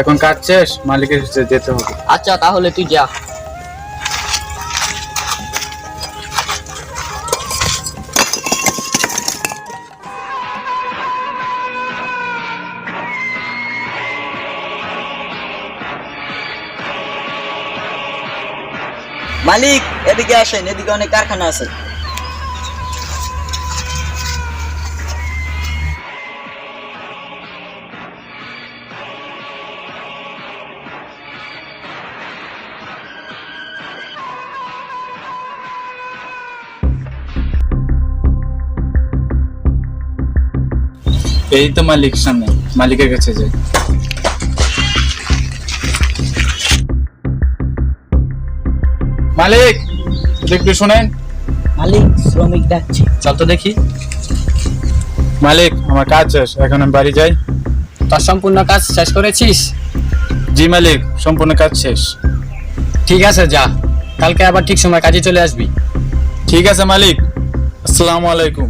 এখন কাজ শেষ, মালিকের যেতে হবে। আচ্ছা তাহলে তুই যা। মালিক, এদিকে আসেন, এদিকে অনেক কারখানা আছে। এই তো মালিক সামনে মালিকের কাছে যাই। মালিক একটু শোনেন। মালিক শ্রমিক ডাকছে। চল তো দেখি। মালিক আমার কাজ শেষ এখন আমি বাড়ি যাই। তোর সম্পূর্ণ কাজ শেষ করেছিস? জি মালিক সম্পূর্ণ কাজ শেষ। ঠিক আছে যা। কালকে আবার ঠিক সময় কাজে চলে আসবি। ঠিক আছে মালিক। আসসালামু আলাইকুম।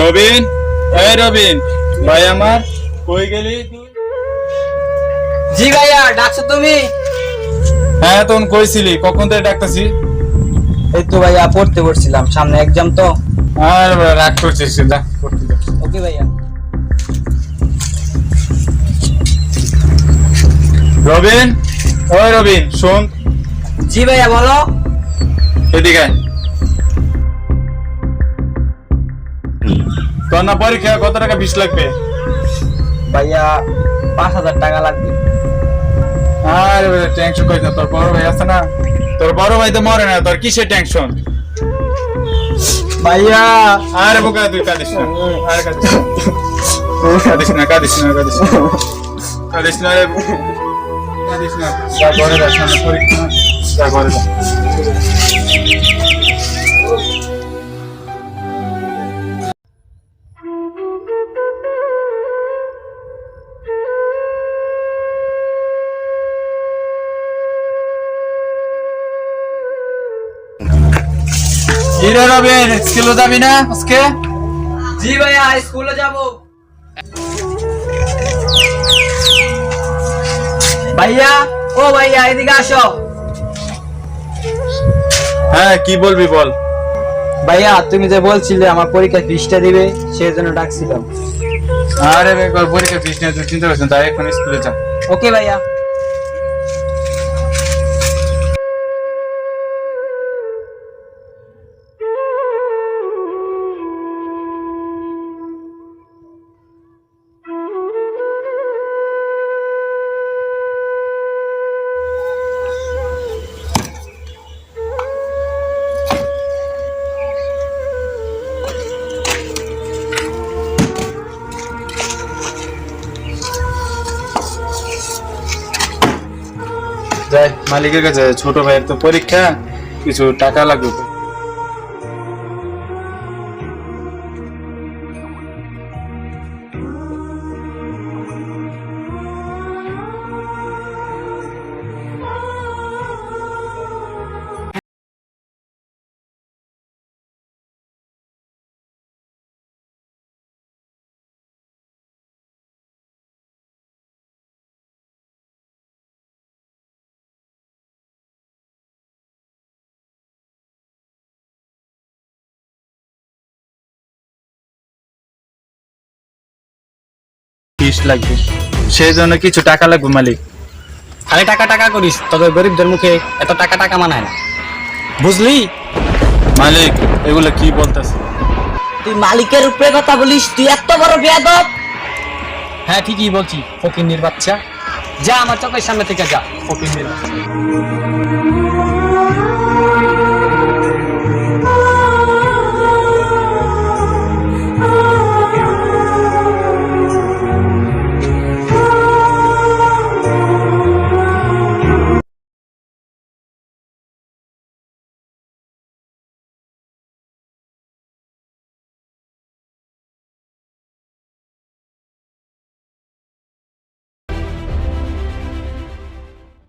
রবিন? এই রবিন ভাই আমার কই গেলি তুই? জি ভাইয়া ডাকছো তুমি? হ্যাঁ তখন কইছিলি কখন থেকে ডাকতেছি? এই তো ভাইয়া পড়তে পড়ছিলাম সামনে এক্সাম তো। আর রাগ করছিস যা পড়তে যা। ওকে ভাইয়া। রবিন? ওই রবিন শোন। জি ভাইয়া বলো। এদিকে না পরীক্ষা কত টাকা বিশ লাগবে? ভাইয়া পাঁচ হাজার টাকা লাগবে। আর টেনশন করিস না তোর বড় ভাই আছে না? তোর বড় ভাই তো মরে না তোর কিসের টেনশন ভাইয়া। আর বোকা তুই কাঁদিস না। আর কাঁদিস না। কাঁদিস না কাঁদিস না কাঁদিস না। কাঁদিস না রে। কাঁদিস না। যা ঘরে যা সামনে পরীক্ষা যা ঘরে যা। হিরো রবিন স্কুলে যাবি না আজকে? জি ভাইয়া স্কুলে যাব। ভাইয়া ও ভাইয়া এদিকে আসো। হ্যাঁ কি বলবি বল? ভাইয়া তুমি যে বলছিলে আমার পরীক্ষা ফিসটা দিবে সেই জন্য ডাকছিলাম। আরে বেকার পরীক্ষা ফিস নিয়ে তুই চিন্তা করছিস তাই এখন স্কুলে যা। ওকে ভাইয়া। যাই মালিকের কাছে ছোট ভাইয়ের তো পরীক্ষা কিছু টাকা লাগবে। ফিস লাগবে। সেই জন্য কিছু টাকা লাগবে মালিক। খালি টাকা টাকা করিস তোদের গরিবদের মুখে এত টাকা টাকা মানায় না। বুঝলি? মালিক এগুলো কি বলতেছে? তুই মালিকের উপরে কথা বলিস তুই এত বড় বেয়াদব। হ্যাঁ ঠিকই বলছি ফকিন্নির বাচ্চা। যা আমার চোখের সামনে থেকে যা ফকিন্নির বাচ্চা।